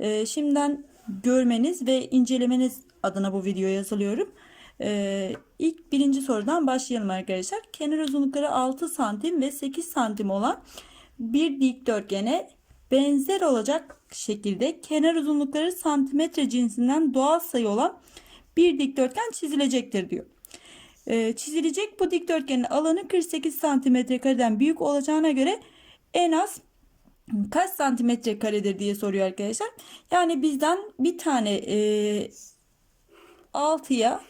Ee, şimdiden görmeniz ve incelemeniz adına bu videoyu yazılıyorum. Ee, ilk birinci sorudan başlayalım arkadaşlar. Kenar uzunlukları 6 santim ve 8 santim olan bir dikdörtgene benzer olacak şekilde kenar uzunlukları santimetre cinsinden doğal sayı olan bir dikdörtgen çizilecektir diyor. Ee, çizilecek bu dikdörtgenin alanı 48 santimetre kareden büyük olacağına göre en az kaç santimetre karedir diye soruyor arkadaşlar. Yani bizden bir tane e, 6'ya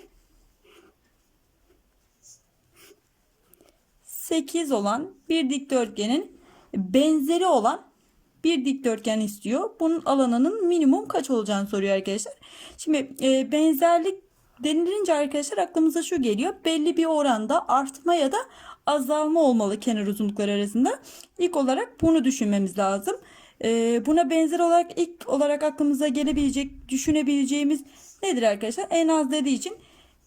8 olan bir dikdörtgenin benzeri olan bir dikdörtgen istiyor. Bunun alanının minimum kaç olacağını soruyor arkadaşlar. Şimdi e, benzerlik denilince arkadaşlar aklımıza şu geliyor. Belli bir oranda artma ya da azalma olmalı kenar uzunlukları arasında. İlk olarak bunu düşünmemiz lazım. E, buna benzer olarak ilk olarak aklımıza gelebilecek, düşünebileceğimiz nedir arkadaşlar? En az dediği için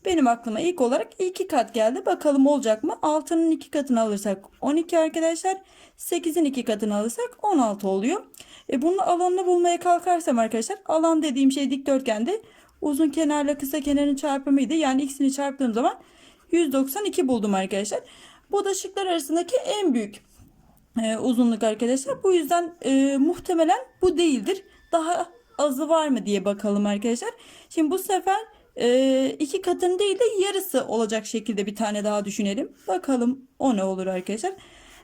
benim aklıma ilk olarak iki kat geldi. Bakalım olacak mı? 6'nın iki katını alırsak 12 arkadaşlar. 8'in iki katını alırsak 16 oluyor. E bunun alanını bulmaya kalkarsam arkadaşlar alan dediğim şey dikdörtgende uzun kenarla kısa kenarın çarpımıydı. Yani ikisini çarptığım zaman 192 buldum arkadaşlar. Bu da şıklar arasındaki en büyük e, uzunluk arkadaşlar. Bu yüzden e, muhtemelen bu değildir. Daha azı var mı diye bakalım arkadaşlar. Şimdi bu sefer e, iki katın değil de yarısı olacak şekilde bir tane daha düşünelim. Bakalım o ne olur arkadaşlar.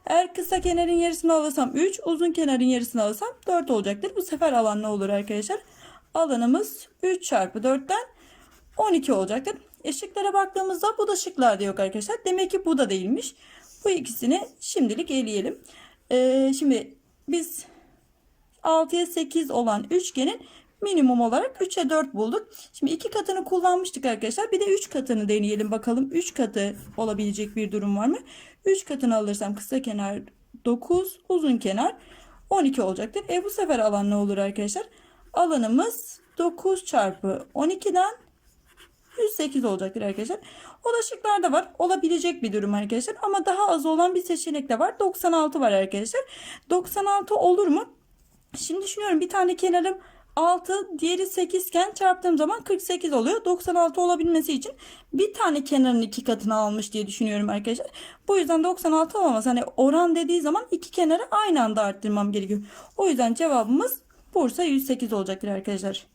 Eğer kısa kenarın yarısını alırsam 3, uzun kenarın yarısını alırsam 4 olacaktır. Bu sefer alan ne olur arkadaşlar? Alanımız 3 çarpı 4'ten 12 olacaktır. E baktığımızda bu da şıklarda yok arkadaşlar. Demek ki bu da değilmiş. Bu ikisini şimdilik eleyelim. Ee, şimdi biz 6'ya 8 olan üçgenin minimum olarak 3'e 4 bulduk. Şimdi iki katını kullanmıştık arkadaşlar. Bir de 3 katını deneyelim bakalım. 3 katı olabilecek bir durum var mı? 3 katını alırsam kısa kenar 9, uzun kenar 12 olacaktır. E bu sefer alan ne olur arkadaşlar? Alanımız 9 çarpı 12'den 108 olacaktır arkadaşlar. O da var. Olabilecek bir durum arkadaşlar. Ama daha az olan bir seçenek de var. 96 var arkadaşlar. 96 olur mu? Şimdi düşünüyorum bir tane kenarım 6 diğeri 8 iken çarptığım zaman 48 oluyor. 96 olabilmesi için bir tane kenarın iki katını almış diye düşünüyorum arkadaşlar. Bu yüzden 96 olamaz. Hani oran dediği zaman iki kenarı aynı anda arttırmam gerekiyor. O yüzden cevabımız Bursa 108 olacaktır arkadaşlar.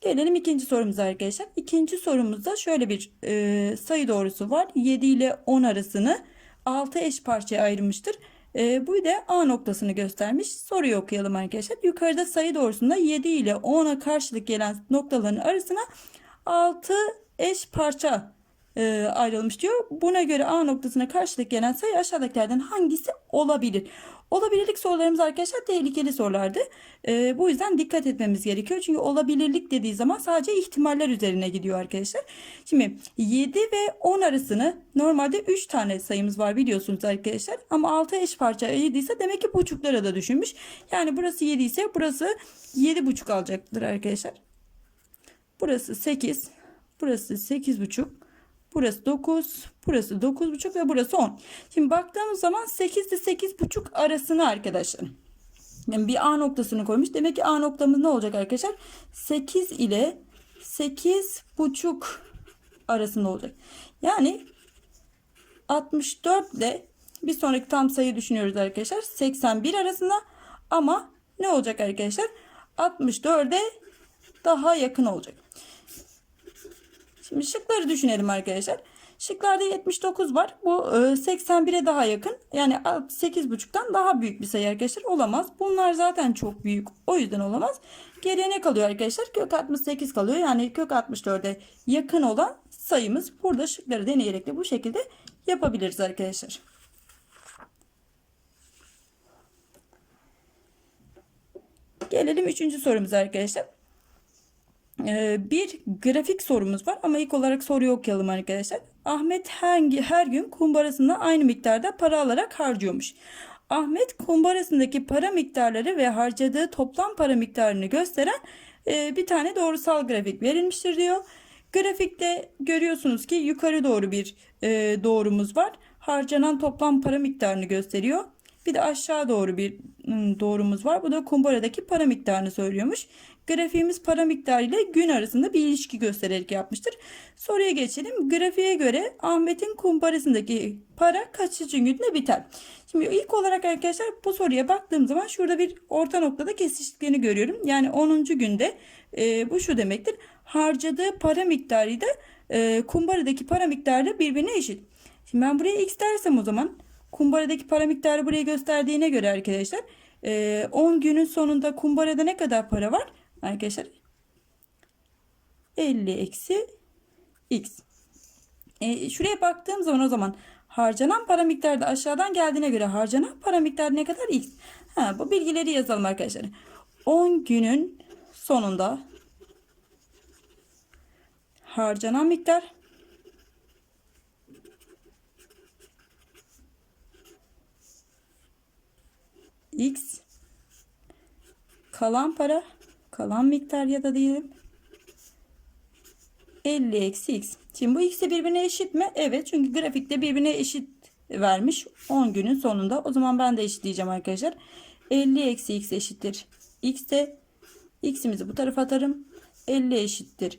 Gelelim ikinci sorumuza arkadaşlar. İkinci sorumuzda şöyle bir e, sayı doğrusu var. 7 ile 10 arasını 6 eş parçaya ayırmıştır. E, bu da A noktasını göstermiş. Soruyu okuyalım arkadaşlar. Yukarıda sayı doğrusunda 7 ile 10'a karşılık gelen noktaların arasına 6 eş parça e, ayrılmış diyor. Buna göre A noktasına karşılık gelen sayı aşağıdakilerden hangisi olabilir? Olabilirlik sorularımız arkadaşlar tehlikeli sorulardı. E, bu yüzden dikkat etmemiz gerekiyor. Çünkü olabilirlik dediği zaman sadece ihtimaller üzerine gidiyor arkadaşlar. Şimdi 7 ve 10 arasını normalde 3 tane sayımız var biliyorsunuz arkadaşlar. Ama 6 eş parça ayırdıysa demek ki buçuklara da düşünmüş. Yani burası 7 ise burası 7 buçuk alacaktır arkadaşlar. Burası 8. Burası 8 buçuk. Burası 9, burası 9,5 ve burası 10. Şimdi baktığımız zaman 8 ile 8,5 arasını arkadaşlar. Yani bir A noktasını koymuş. Demek ki A noktamız ne olacak arkadaşlar? 8 ile 8,5 arasında olacak. Yani 64 ile bir sonraki tam sayı düşünüyoruz arkadaşlar. 81 arasında ama ne olacak arkadaşlar? 64'e daha yakın olacak. Şimdi şıkları düşünelim arkadaşlar. Şıklarda 79 var. Bu 81'e daha yakın. Yani 8,5'tan daha büyük bir sayı arkadaşlar olamaz. Bunlar zaten çok büyük. O yüzden olamaz. Geriye ne kalıyor arkadaşlar? Kök 68 kalıyor. Yani kök 64'e yakın olan sayımız. Burada şıkları deneyerek de bu şekilde yapabiliriz arkadaşlar. Gelelim üçüncü sorumuza arkadaşlar. Ee, bir grafik sorumuz var ama ilk olarak soruyu okuyalım arkadaşlar. Ahmet hangi her gün kumbarasında aynı miktarda para alarak harcıyormuş. Ahmet kumbarasındaki para miktarları ve harcadığı toplam para miktarını gösteren e, bir tane doğrusal grafik verilmiştir diyor. Grafikte görüyorsunuz ki yukarı doğru bir e, doğrumuz var. harcanan toplam para miktarını gösteriyor. Bir de aşağı doğru bir doğrumuz var. Bu da kumbaradaki para miktarını söylüyormuş. Grafiğimiz para miktarı ile gün arasında bir ilişki göstererek yapmıştır. Soruya geçelim. Grafiğe göre Ahmet'in kumbarasındaki para kaçıncı günde biter? Şimdi ilk olarak arkadaşlar bu soruya baktığım zaman şurada bir orta noktada kesiştiklerini görüyorum. Yani 10. günde e, bu şu demektir. Harcadığı para miktarı da e, kumbaradaki para miktarı birbirine eşit. Şimdi ben buraya x dersem o zaman kumbaradaki para miktarı buraya gösterdiğine göre arkadaşlar e, 10 günün sonunda kumbarada ne kadar para var? Arkadaşlar 50 eksi x. E, şuraya baktığım zaman o zaman harcanan para miktarı da aşağıdan geldiğine göre harcanan para miktarı ne kadar x. Ha, bu bilgileri yazalım arkadaşlar. 10 günün sonunda harcanan miktar x kalan para kalan miktar ya da diyelim 50 eksi x. Şimdi bu ikisi birbirine eşit mi? Evet çünkü grafikte birbirine eşit vermiş 10 günün sonunda. O zaman ben de eşitleyeceğim arkadaşlar. 50 eksi x eşittir. x de x'imizi bu tarafa atarım. 50 eşittir.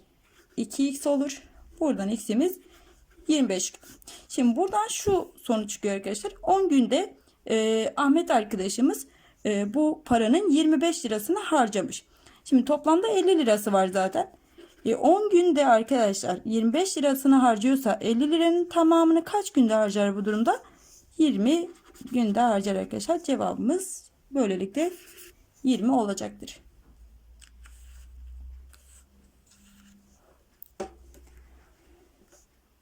2x olur. Buradan x'imiz 25. Şimdi buradan şu sonuç çıkıyor arkadaşlar. 10 günde e, Ahmet arkadaşımız e, bu paranın 25 lirasını harcamış. Şimdi toplamda 50 lirası var zaten. E, 10 günde arkadaşlar 25 lirasını harcıyorsa 50 liranın tamamını kaç günde harcar bu durumda? 20 günde harcar arkadaşlar. Cevabımız böylelikle 20 olacaktır.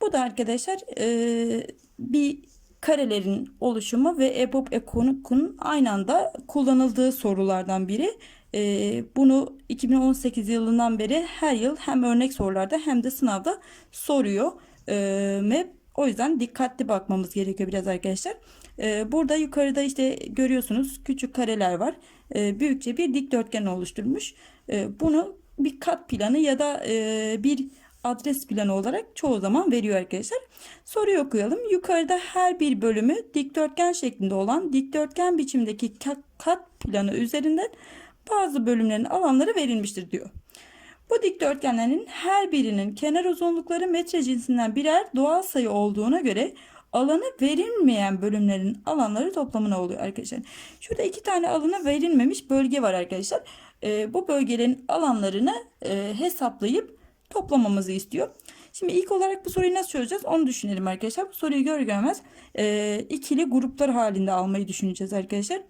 Bu da arkadaşlar e, bir karelerin oluşumu ve EBOB Ekonuk'un aynı anda kullanıldığı sorulardan biri. E, bunu 2018 yılından beri her yıl hem örnek sorularda hem de sınavda soruyor. E, ve o yüzden dikkatli bakmamız gerekiyor biraz arkadaşlar. E, burada yukarıda işte görüyorsunuz küçük kareler var. E, büyükçe bir dikdörtgen oluşturmuş. E, bunu bir kat planı ya da e, bir adres planı olarak çoğu zaman veriyor arkadaşlar. Soruyu okuyalım. Yukarıda her bir bölümü dikdörtgen şeklinde olan dikdörtgen biçimdeki kat planı üzerinden bazı bölümlerin alanları verilmiştir diyor. Bu dikdörtgenlerin her birinin kenar uzunlukları metre cinsinden birer doğal sayı olduğuna göre alanı verilmeyen bölümlerin alanları toplamına oluyor arkadaşlar. Şurada iki tane alanı verilmemiş bölge var arkadaşlar. Ee, bu bölgelerin alanlarını e, hesaplayıp toplamamızı istiyor. Şimdi ilk olarak bu soruyu nasıl çözeceğiz onu düşünelim arkadaşlar. Bu soruyu gör görmez e, ikili gruplar halinde almayı düşüneceğiz arkadaşlar.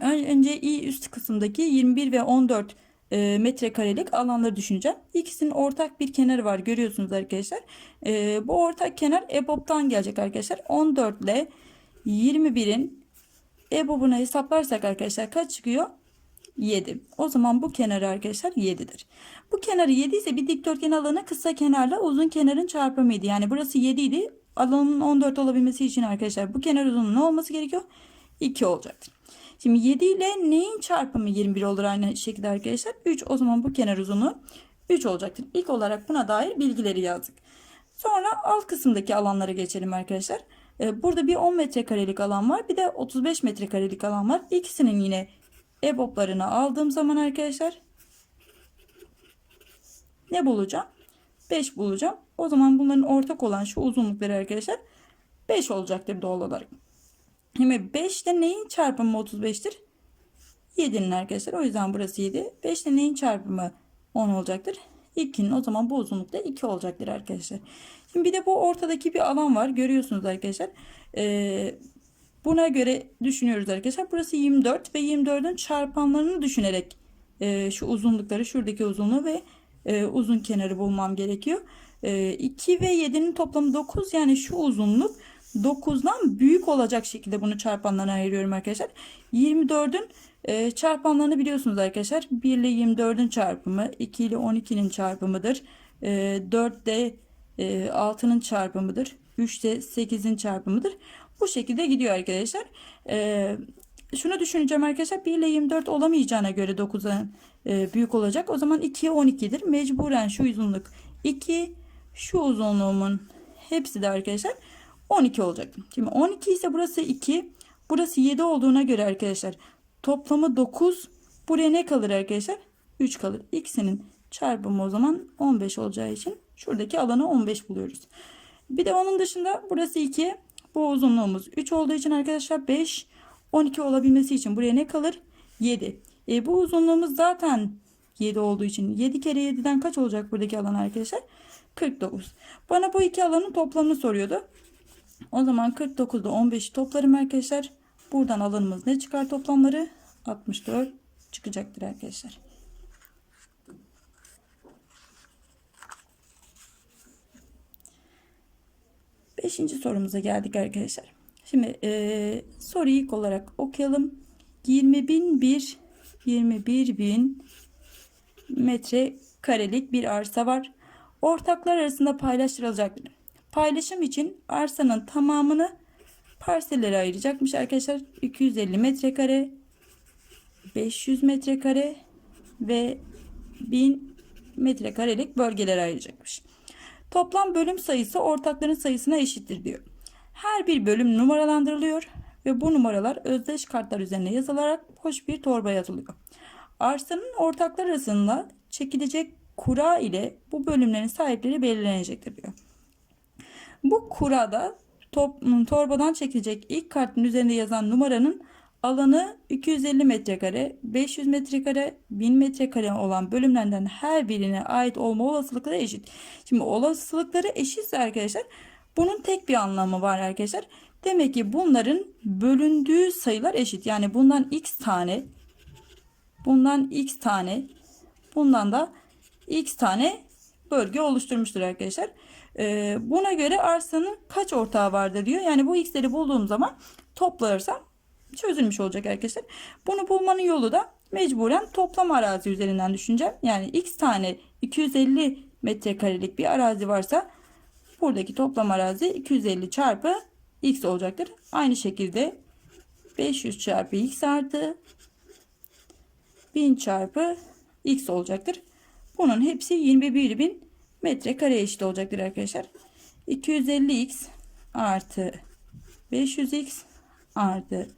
Önce i üst kısımdaki 21 ve 14 e, metrekarelik alanları düşüneceğim. İkisinin ortak bir kenarı var görüyorsunuz arkadaşlar. E, bu ortak kenar EBOB'dan gelecek arkadaşlar. 14 ile 21'in EBOB'unu hesaplarsak arkadaşlar kaç çıkıyor? 7. O zaman bu kenarı arkadaşlar 7'dir. Bu kenarı 7 ise bir dikdörtgen alanı kısa kenarla uzun kenarın çarpımıydı. Yani burası 7 idi. Alanın 14 olabilmesi için arkadaşlar bu kenar uzunluğu ne olması gerekiyor? 2 olacaktır. Şimdi 7 ile neyin çarpımı 21 olur aynı şekilde arkadaşlar? 3 o zaman bu kenar uzunluğu 3 olacaktır. İlk olarak buna dair bilgileri yazdık. Sonra alt kısımdaki alanlara geçelim arkadaşlar. Ee, burada bir 10 metrekarelik alan var. Bir de 35 metrekarelik alan var. İkisinin yine EBOB'larını aldığım zaman arkadaşlar ne bulacağım? 5 bulacağım. O zaman bunların ortak olan şu uzunlukları arkadaşlar 5 olacaktır doğal olarak. Şimdi 5 ile neyin çarpımı 35'tir? 7'nin arkadaşlar. O yüzden burası 7. 5 ile neyin çarpımı 10 olacaktır? 2'nin o zaman bu uzunlukta 2 olacaktır arkadaşlar. Şimdi bir de bu ortadaki bir alan var. Görüyorsunuz arkadaşlar. Ee, buna göre düşünüyoruz arkadaşlar. Burası 24 ve 24'ün çarpanlarını düşünerek e, şu uzunlukları şuradaki uzunluğu ve e, uzun kenarı bulmam gerekiyor. E, 2 ve 7'nin toplamı 9 yani şu uzunluk 9'dan büyük olacak şekilde bunu çarpanlarına ayırıyorum arkadaşlar. 24'ün e, çarpanlarını biliyorsunuz arkadaşlar. 1 ile 24'ün çarpımı 2 ile 12'nin çarpımıdır. E, 4 de e, 6'nın çarpımıdır. 3 de 8'in çarpımıdır. Bu şekilde gidiyor arkadaşlar. E, şunu düşüneceğim arkadaşlar. 1 ile 24 olamayacağına göre 9'a e, büyük olacak. O zaman 2'ye 12'dir. Mecburen şu uzunluk 2. Şu uzunluğumun hepsi de arkadaşlar 12 olacak. Şimdi 12 ise burası 2. Burası 7 olduğuna göre arkadaşlar toplamı 9. Buraya ne kalır arkadaşlar? 3 kalır. İkisinin çarpımı o zaman 15 olacağı için şuradaki alanı 15 buluyoruz. Bir de onun dışında burası 2. Bu uzunluğumuz 3 olduğu için arkadaşlar 5. 12 olabilmesi için buraya ne kalır? 7. E, bu uzunluğumuz zaten 7 olduğu için 7 kere 7'den kaç olacak buradaki alan arkadaşlar? 49. Bana bu iki alanın toplamını soruyordu. O zaman 49'da 15'i toplarım arkadaşlar. Buradan alanımız ne çıkar toplamları? 64 çıkacaktır arkadaşlar. Beşinci sorumuza geldik arkadaşlar. Şimdi e, soruyu ilk olarak okuyalım. 20 bin bir 21 bin metre karelik bir arsa var. Ortaklar arasında paylaştırılacaktır. Paylaşım için arsanın tamamını parsellere ayıracakmış arkadaşlar. 250 metrekare, 500 metrekare ve 1000 metrekarelik bölgelere ayıracakmış. Toplam bölüm sayısı ortakların sayısına eşittir diyor. Her bir bölüm numaralandırılıyor ve bu numaralar özdeş kartlar üzerine yazılarak hoş bir torba yazılıyor. Arsanın ortaklar arasında çekilecek kura ile bu bölümlerin sahipleri belirlenecektir diyor. Bu kurada top, torbadan çekilecek ilk kartın üzerinde yazan numaranın alanı 250 metrekare, 500 metrekare, 1000 metrekare olan bölümlerden her birine ait olma olasılıkları eşit. Şimdi olasılıkları eşitse arkadaşlar bunun tek bir anlamı var arkadaşlar. Demek ki bunların bölündüğü sayılar eşit. Yani bundan x tane, bundan x tane, bundan da x tane bölge oluşturmuştur arkadaşlar. Ee, buna göre arsanın kaç ortağı vardır diyor. Yani bu x'leri bulduğum zaman toplarsam çözülmüş olacak arkadaşlar. Bunu bulmanın yolu da mecburen toplam arazi üzerinden düşüneceğim. Yani x tane 250 metrekarelik bir arazi varsa buradaki toplam arazi 250 çarpı x olacaktır. Aynı şekilde 500 çarpı x artı 1000 çarpı x olacaktır. Bunun hepsi 21.000 metrekare eşit olacaktır arkadaşlar. 250x artı 500x artı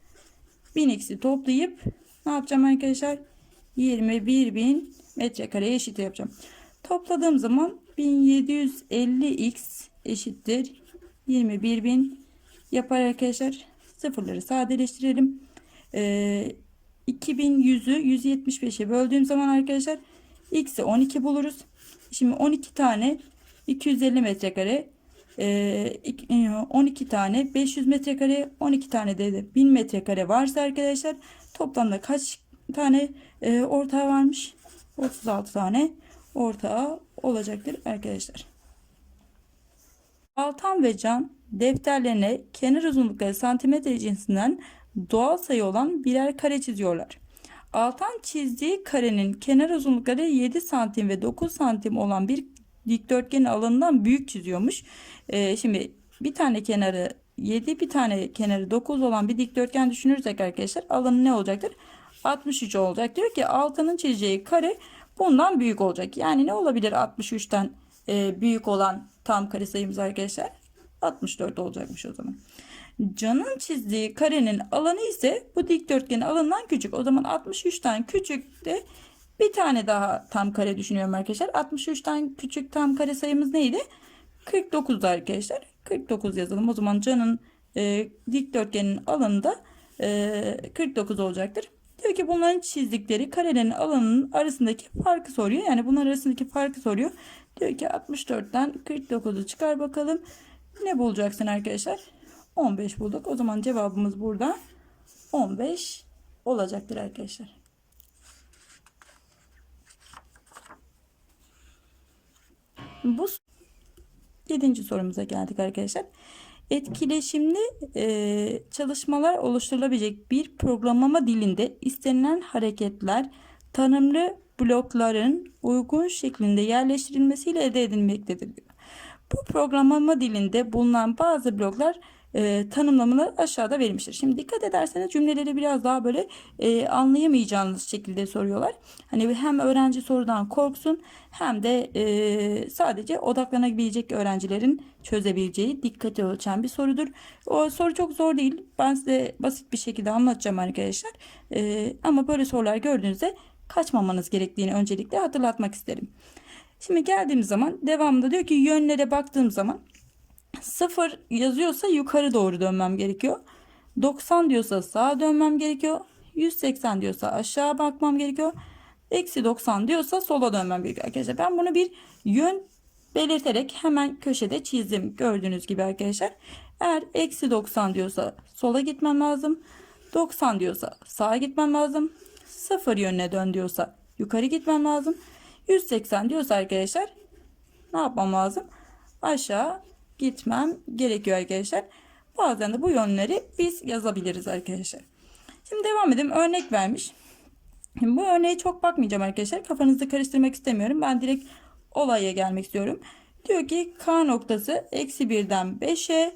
1000x'i toplayıp ne yapacağım arkadaşlar? 21.000 metrekare eşit yapacağım. Topladığım zaman 1750x eşittir 21.000 yapar arkadaşlar. Sıfırları sadeleştirelim. Ee, 2100'ü 175'e böldüğüm zaman arkadaşlar x'i 12 buluruz. Şimdi 12 tane 250 metrekare 12 tane 500 metrekare 12 tane de 1000 metrekare varsa arkadaşlar toplamda kaç tane e, ortağı varmış 36 tane ortağı olacaktır arkadaşlar Altan ve Can defterlerine kenar uzunlukları santimetre cinsinden doğal sayı olan birer kare çiziyorlar. Altan çizdiği karenin kenar uzunlukları 7 santim ve 9 santim olan bir dikdörtgenin alanından büyük çiziyormuş. Ee, şimdi bir tane kenarı 7 bir tane kenarı 9 olan bir dikdörtgen düşünürsek arkadaşlar alanı ne olacaktır? 63 olacak. Diyor ki altının çizeceği kare bundan büyük olacak. Yani ne olabilir 63'ten e, büyük olan tam kare sayımız arkadaşlar? 64 olacakmış o zaman. Can'ın çizdiği karenin alanı ise bu dikdörtgenin alanından küçük. O zaman 63'ten küçük de bir tane daha tam kare düşünüyorum arkadaşlar. 63'ten küçük tam kare sayımız neydi? 49 arkadaşlar. 49 yazalım. O zaman Can'ın e, dikdörtgenin alanı da e, 49 olacaktır. Diyor ki bunların çizdikleri karelerin alanının arasındaki farkı soruyor. Yani bunlar arasındaki farkı soruyor. Diyor ki 64'ten 49'u çıkar bakalım. Ne bulacaksın arkadaşlar? 15 bulduk. O zaman cevabımız burada 15 olacaktır arkadaşlar. Bu yedinci sorumuza geldik arkadaşlar. Etkileşimli e, çalışmalar oluşturulabilecek bir programlama dilinde istenilen hareketler tanımlı blokların uygun şeklinde yerleştirilmesiyle elde edilmektedir. Bu programlama dilinde bulunan bazı bloklar e, tanımlamaları aşağıda verilmiştir. Şimdi dikkat ederseniz cümleleri biraz daha böyle e, anlayamayacağınız şekilde soruyorlar. Hani hem öğrenci sorudan korksun hem de e, sadece odaklanabilecek öğrencilerin çözebileceği dikkati ölçen bir sorudur. O soru çok zor değil. Ben size basit bir şekilde anlatacağım arkadaşlar. E, ama böyle sorular gördüğünüzde kaçmamanız gerektiğini öncelikle hatırlatmak isterim. Şimdi geldiğimiz zaman devamında diyor ki yönlere baktığım zaman 0 yazıyorsa yukarı doğru dönmem gerekiyor. 90 diyorsa sağa dönmem gerekiyor. 180 diyorsa aşağı bakmam gerekiyor. Eksi 90 diyorsa sola dönmem gerekiyor arkadaşlar. Ben bunu bir yön belirterek hemen köşede çizdim. Gördüğünüz gibi arkadaşlar. Eğer eksi 90 diyorsa sola gitmem lazım. 90 diyorsa sağa gitmem lazım. 0 yönüne dön diyorsa yukarı gitmem lazım. 180 diyorsa arkadaşlar ne yapmam lazım? Aşağı gitmem gerekiyor arkadaşlar. Bazen de bu yönleri biz yazabiliriz arkadaşlar. Şimdi devam edelim. Örnek vermiş. Şimdi bu örneğe çok bakmayacağım arkadaşlar. Kafanızı karıştırmak istemiyorum. Ben direkt olaya gelmek istiyorum. Diyor ki K noktası eksi 1'den 5'e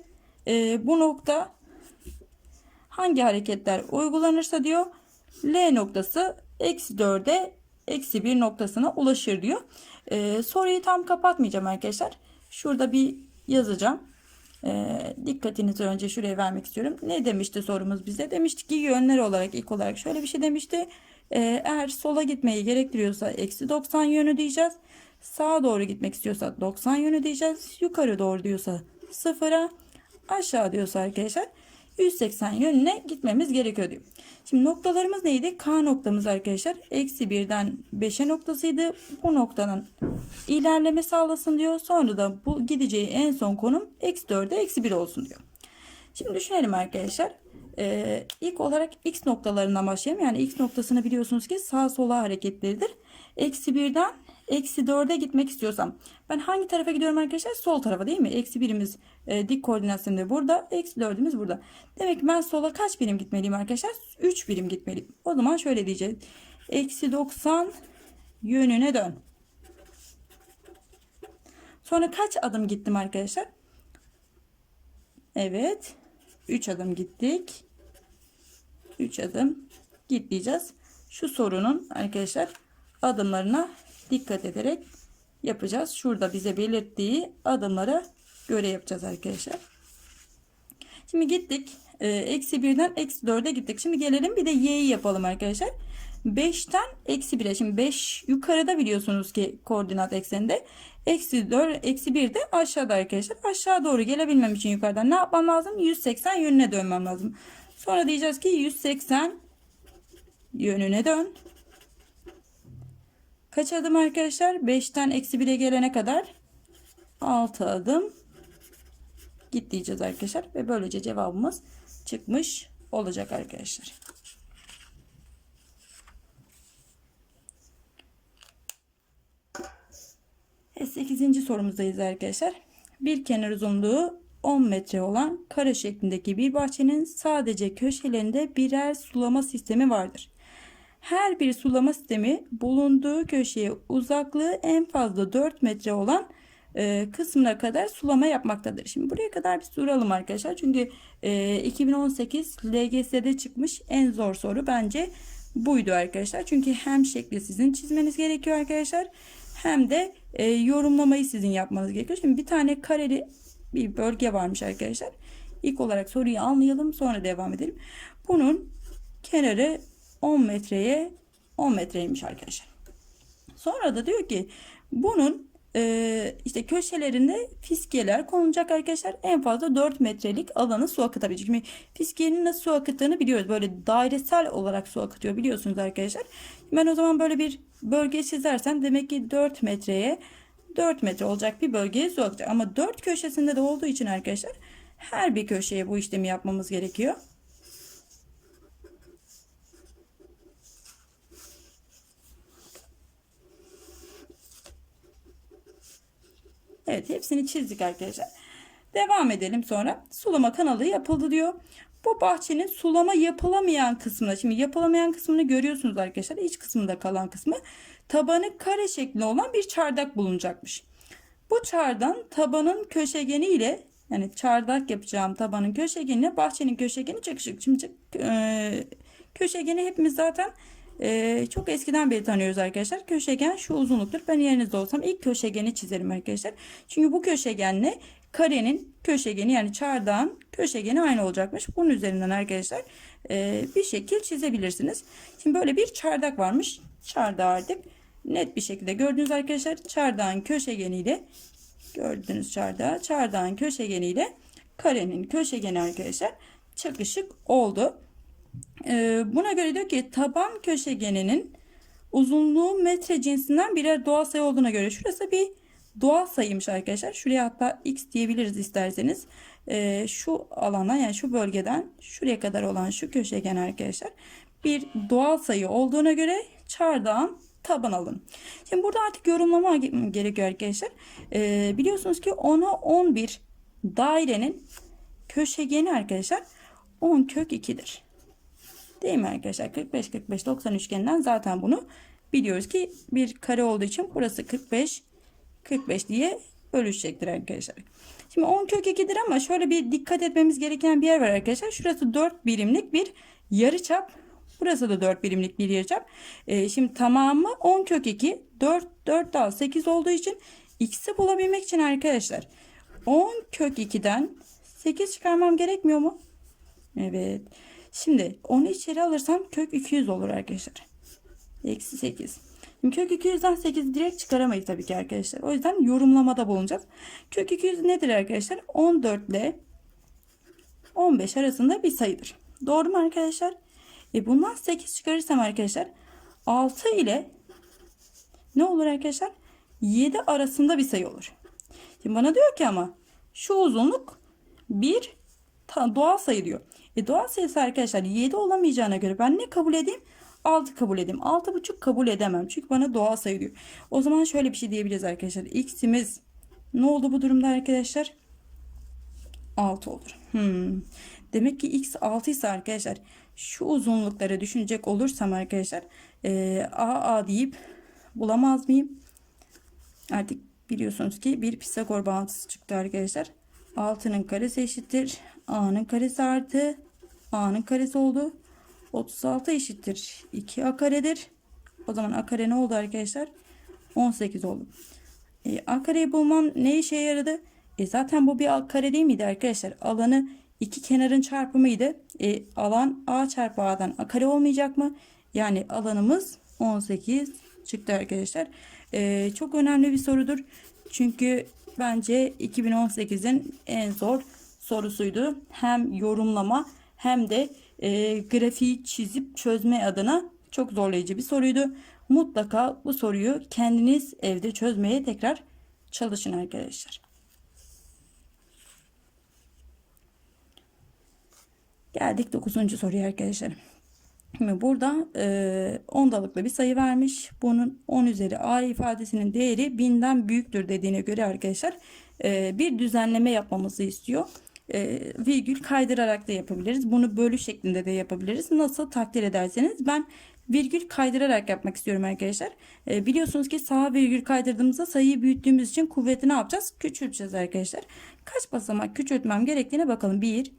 e, bu nokta hangi hareketler uygulanırsa diyor L noktası eksi 4'e eksi 1 noktasına ulaşır diyor. E, soruyu tam kapatmayacağım arkadaşlar. Şurada bir yazacağım. E, dikkatinizi önce şuraya vermek istiyorum. Ne demişti sorumuz bize? Demişti ki yönler olarak ilk olarak şöyle bir şey demişti. E, eğer sola gitmeyi gerektiriyorsa eksi 90 yönü diyeceğiz. Sağa doğru gitmek istiyorsa 90 yönü diyeceğiz. Yukarı doğru diyorsa sıfıra. Aşağı diyorsa arkadaşlar 180 yönüne gitmemiz gerekiyor diyor. Şimdi noktalarımız neydi? K noktamız arkadaşlar. Eksi 1'den 5'e noktasıydı. Bu noktanın ilerleme sağlasın diyor. Sonra da bu gideceği en son konum eksi 4'e eksi 1 olsun diyor. Şimdi düşünelim arkadaşlar. Ee, ilk olarak x noktalarından başlayalım. Yani x noktasını biliyorsunuz ki sağ sola hareketleridir. Eksi 1'den eksi 4'e gitmek istiyorsam ben hangi tarafa gidiyorum arkadaşlar? Sol tarafa değil mi? Eksi birimiz e, dik koordinasyonda burada. Eksi 4'ümüz burada. Demek ki ben sola kaç birim gitmeliyim arkadaşlar? 3 birim gitmeliyim. O zaman şöyle diyeceğiz. Eksi 90 yönüne dön. Sonra kaç adım gittim arkadaşlar? Evet. 3 adım gittik. 3 adım git diyeceğiz. Şu sorunun arkadaşlar adımlarına dikkat ederek yapacağız. Şurada bize belirttiği adımlara göre yapacağız arkadaşlar. Şimdi gittik. Ee, eksi birden eksi 4'e gittik. Şimdi gelelim bir de y'yi yapalım arkadaşlar. 5'ten eksi 1'e. Şimdi 5 yukarıda biliyorsunuz ki koordinat ekseninde. Eksi 4, eksi 1 de aşağıda arkadaşlar. Aşağı doğru gelebilmem için yukarıdan ne yapmam lazım? 180 yönüne dönmem lazım. Sonra diyeceğiz ki 180 yönüne dön. Kaç adım arkadaşlar? 5'ten eksi 1'e gelene kadar 6 adım git diyeceğiz arkadaşlar. Ve böylece cevabımız çıkmış olacak arkadaşlar. Evet, 8. sorumuzdayız arkadaşlar. Bir kenar uzunluğu 10 metre olan kare şeklindeki bir bahçenin sadece köşelerinde birer sulama sistemi vardır. Her bir sulama sistemi bulunduğu köşeye uzaklığı en fazla 4 metre olan e, kısmına kadar sulama yapmaktadır. Şimdi buraya kadar bir duralım arkadaşlar. Çünkü e, 2018 LGS'de çıkmış en zor soru bence buydu arkadaşlar. Çünkü hem şekli sizin çizmeniz gerekiyor arkadaşlar. Hem de e, yorumlamayı sizin yapmanız gerekiyor. Şimdi bir tane kareli bir bölge varmış arkadaşlar. İlk olarak soruyu anlayalım sonra devam edelim. Bunun kenarı 10 metreye 10 metreymiş arkadaşlar. Sonra da diyor ki bunun e, işte köşelerinde fiskiyeler konulacak arkadaşlar. En fazla 4 metrelik alanı su akıtabilecek. Şimdi fiskiyenin nasıl su akıttığını biliyoruz. Böyle dairesel olarak su akıtıyor biliyorsunuz arkadaşlar. Ben o zaman böyle bir bölge çizersem demek ki 4 metreye 4 metre olacak bir bölgeye su akacak. Ama 4 köşesinde de olduğu için arkadaşlar her bir köşeye bu işlemi yapmamız gerekiyor. Evet hepsini çizdik arkadaşlar. Devam edelim sonra. Sulama kanalı yapıldı diyor. Bu bahçenin sulama yapılamayan kısmına şimdi yapılamayan kısmını görüyorsunuz arkadaşlar. İç kısmında kalan kısmı tabanı kare şeklinde olan bir çardak bulunacakmış. Bu çardan tabanın köşegeni ile Yani çardak yapacağım tabanın köşegenine bahçenin köşegeni çakışık. Şimdi e, köşegeni hepimiz zaten e, çok eskiden beri tanıyoruz arkadaşlar. Köşegen şu uzunluktur. Ben yerinizde olsam ilk köşegeni çizerim arkadaşlar. Çünkü bu köşegenle karenin köşegeni yani çardağın köşegeni aynı olacakmış. Bunun üzerinden arkadaşlar e, bir şekil çizebilirsiniz. Şimdi böyle bir çardak varmış. Çardağı artık net bir şekilde gördünüz arkadaşlar. Çardağın köşegeniyle gördüğünüz çardağı çardağın köşegeniyle karenin köşegeni arkadaşlar çakışık oldu. Ee, buna göre diyor ki taban köşegeninin uzunluğu metre cinsinden birer doğal sayı olduğuna göre şurası bir doğal sayıymış arkadaşlar. Şuraya hatta x diyebiliriz isterseniz. Ee, şu alandan yani şu bölgeden şuraya kadar olan şu köşegen arkadaşlar bir doğal sayı olduğuna göre çardağın taban alın. Şimdi burada artık yorumlama gerekiyor arkadaşlar. Ee, biliyorsunuz ki 10'a 11 dairenin köşegeni arkadaşlar 10 kök 2'dir. Değil mi arkadaşlar? 45 45 90 üçgeninden zaten bunu biliyoruz ki bir kare olduğu için burası 45 45 diye bölüşecektir arkadaşlar. Şimdi 10 kök 2'dir ama şöyle bir dikkat etmemiz gereken bir yer var arkadaşlar. Şurası 4 birimlik bir yarıçap. Burası da 4 birimlik bir yarıçap. Ee, şimdi tamamı 10 kök 2. 4 4 daha 8 olduğu için x'i bulabilmek için arkadaşlar 10 kök 2'den 8 çıkarmam gerekmiyor mu? Evet. Şimdi onu içeri alırsam kök 200 olur arkadaşlar. Eksi 8. Şimdi kök 200'den 8 direkt çıkaramayız tabii ki arkadaşlar. O yüzden yorumlamada bulunacağız. Kök 200 nedir arkadaşlar? 14 ile 15 arasında bir sayıdır. Doğru mu arkadaşlar? E bundan 8 çıkarırsam arkadaşlar 6 ile ne olur arkadaşlar? 7 arasında bir sayı olur. Şimdi bana diyor ki ama şu uzunluk bir doğal sayı diyor. E doğal sayısı arkadaşlar 7 olamayacağına göre ben ne kabul edeyim? 6 kabul edeyim. 6,5 kabul edemem. Çünkü bana doğal sayı diyor. O zaman şöyle bir şey diyebiliriz arkadaşlar. X'imiz ne oldu bu durumda arkadaşlar? 6 olur. Hmm. Demek ki X 6 ise arkadaşlar şu uzunlukları düşünecek olursam arkadaşlar e, A A deyip bulamaz mıyım? Artık biliyorsunuz ki bir Pisagor bağıntısı çıktı arkadaşlar. 6'nın karesi eşittir. A'nın karesi artı A'nın karesi oldu. 36 eşittir. 2A karedir. O zaman A kare ne oldu arkadaşlar? 18 oldu. E, A kareyi bulmam ne işe yaradı? E, zaten bu bir A kare değil miydi arkadaşlar? Alanı iki kenarın çarpımıydı. E, alan A çarpı A'dan A kare olmayacak mı? Yani alanımız 18 çıktı arkadaşlar. E, çok önemli bir sorudur. Çünkü bence 2018'in en zor sorusuydu. Hem yorumlama hem de e, grafiği çizip çözme adına çok zorlayıcı bir soruydu. Mutlaka bu soruyu kendiniz evde çözmeye tekrar çalışın arkadaşlar. Geldik 9. soruya arkadaşlar. Şimdi burada e, ondalıklı bir sayı vermiş. Bunun 10 üzeri a ifadesinin değeri binden büyüktür dediğine göre arkadaşlar e, bir düzenleme yapmamızı istiyor. E, virgül kaydırarak da yapabiliriz. Bunu bölü şeklinde de yapabiliriz. Nasıl takdir ederseniz ben virgül kaydırarak yapmak istiyorum arkadaşlar. E, biliyorsunuz ki sağa virgül kaydırdığımızda sayıyı büyüttüğümüz için kuvveti ne yapacağız? Küçülteceğiz arkadaşlar. Kaç basamak küçültmem gerektiğine bakalım. 1,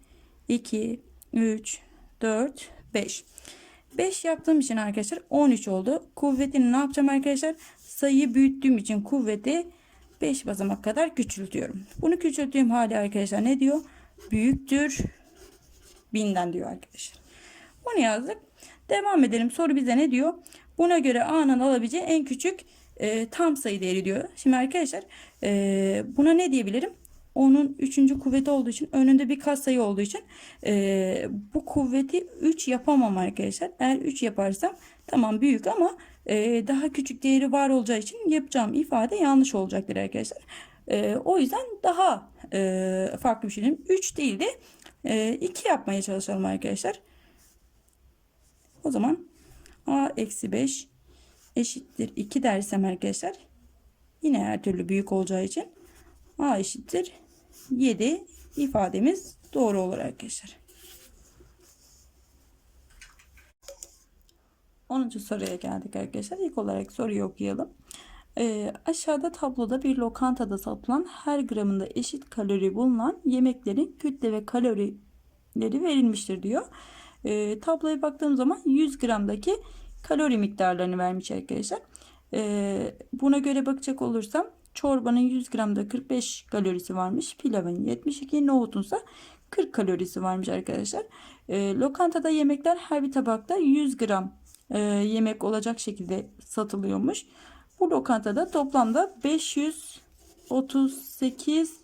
2, 3, 4, 5. 5 yaptığım için arkadaşlar 13 oldu. Kuvvetini ne yapacağım arkadaşlar? Sayıyı büyüttüğüm için kuvveti 5 basamak kadar küçültüyorum. Bunu küçülttüğüm hali arkadaşlar ne diyor? Büyüktür binden diyor arkadaşlar. Bunu yazdık. Devam edelim. Soru bize ne diyor? Buna göre A'nın alabileceği en küçük e, tam sayı değeri diyor. Şimdi arkadaşlar e, buna ne diyebilirim? Onun üçüncü kuvveti olduğu için önünde bir katsayı olduğu için e, bu kuvveti 3 yapamam arkadaşlar. Eğer 3 yaparsam tamam büyük ama e, daha küçük değeri var olacağı için yapacağım ifade yanlış olacaktır arkadaşlar. E, o yüzden daha e, farklı bir şey diyeyim. 3 değil de e, 2 yapmaya çalışalım arkadaşlar. O zaman a eksi 5 eşittir 2 dersem arkadaşlar yine her türlü büyük olacağı için a eşittir 7 ifademiz doğru olur arkadaşlar. 10. soruya geldik arkadaşlar. İlk olarak soruyu okuyalım. Ee, aşağıda tabloda bir lokantada satılan her gramında eşit kalori bulunan yemeklerin kütle ve kalorileri verilmiştir diyor. Ee, tabloya baktığım zaman 100 gramdaki kalori miktarlarını vermiş arkadaşlar. Ee, buna göre bakacak olursam çorbanın 100 gramda 45 kalorisi varmış. Pilavın 72, nohutun ise 40 kalorisi varmış arkadaşlar. Ee, lokantada yemekler her bir tabakta 100 gram e, yemek olacak şekilde satılıyormuş. Bu lokantada toplamda 538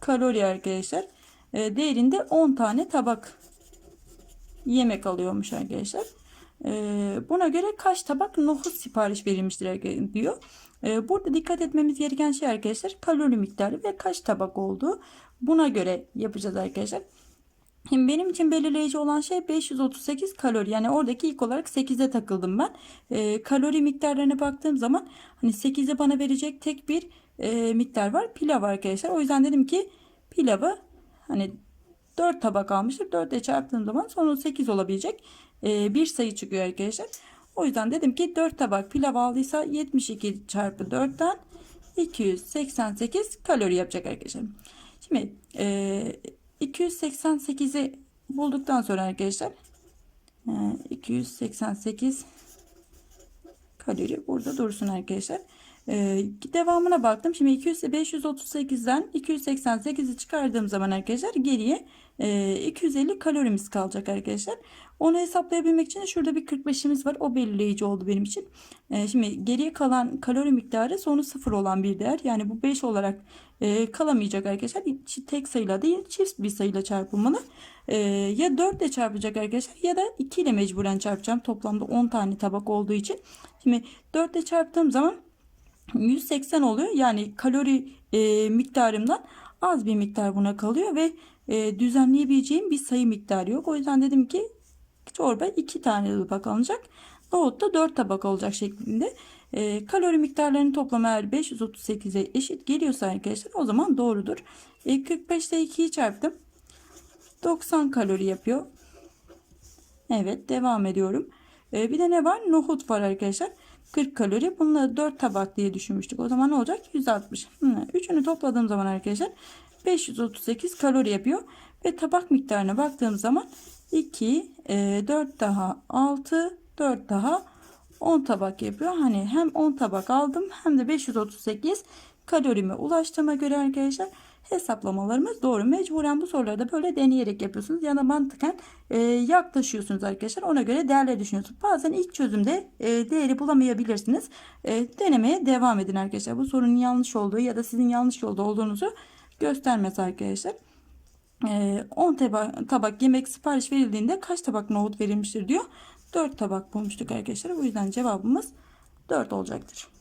kalori arkadaşlar. E, değerinde 10 tane tabak yemek alıyormuş arkadaşlar. E, buna göre kaç tabak nohut sipariş verilmiştir diyor. E, burada dikkat etmemiz gereken şey arkadaşlar kalori miktarı ve kaç tabak olduğu. Buna göre yapacağız arkadaşlar. Şimdi benim için belirleyici olan şey 538 kalori. Yani oradaki ilk olarak 8'e takıldım ben. E, kalori miktarlarına baktığım zaman hani 8'e bana verecek tek bir e, miktar var. Pilav arkadaşlar. O yüzden dedim ki pilavı hani 4 tabak almıştır. 4 ile çarptığım zaman sonu 8 olabilecek e, bir sayı çıkıyor arkadaşlar. O yüzden dedim ki 4 tabak pilav aldıysa 72 çarpı 4'ten 288 kalori yapacak arkadaşlar. Şimdi e, 288'i bulduktan sonra arkadaşlar e, 288 kalori burada dursun arkadaşlar. Ee, devamına baktım. Şimdi 200, 538'den 288'i çıkardığım zaman arkadaşlar geriye e, 250 kalorimiz kalacak arkadaşlar. Onu hesaplayabilmek için şurada bir 45'imiz var. O belirleyici oldu benim için. E, şimdi geriye kalan kalori miktarı sonu sıfır olan bir değer. Yani bu 5 olarak e, kalamayacak arkadaşlar. Tek sayıyla değil çift bir sayıyla çarpılmalı. E, ya 4 ile çarpacak arkadaşlar ya da 2 ile mecburen çarpacağım. Toplamda 10 tane tabak olduğu için. Şimdi 4 ile çarptığım zaman 180 oluyor. Yani kalori e, miktarımdan az bir miktar buna kalıyor ve e, düzenleyebileceğim bir sayı miktarı yok. O yüzden dedim ki çorba 2 tane tabak alınacak. Nohut da 4 tabak olacak şeklinde. E, kalori miktarlarının toplamı eğer 538'e eşit geliyorsa arkadaşlar o zaman doğrudur. E, 45 ile 2'yi çarptım. 90 kalori yapıyor. Evet devam ediyorum. E, bir de ne var? Nohut var arkadaşlar. 40 kalori. Bunları 4 tabak diye düşünmüştük. O zaman ne olacak? 160. Üçünü topladığım zaman arkadaşlar 538 kalori yapıyor. Ve tabak miktarına baktığım zaman 2, 4 daha 6, 4 daha 10 tabak yapıyor. Hani hem 10 tabak aldım hem de 538 kalorime ulaştığıma göre arkadaşlar hesaplamalarımız doğru. Mecburen bu soruları da böyle deneyerek yapıyorsunuz. Ya da mantıken e, yaklaşıyorsunuz arkadaşlar. Ona göre değerler düşünüyorsunuz. Bazen ilk çözümde e, değeri bulamayabilirsiniz. E, denemeye devam edin arkadaşlar. Bu sorunun yanlış olduğu ya da sizin yanlış yolda olduğunuzu göstermez arkadaşlar. 10 tabak, tabak yemek sipariş verildiğinde kaç tabak nohut verilmiştir diyor. 4 tabak bulmuştuk arkadaşlar. Bu yüzden cevabımız 4 olacaktır.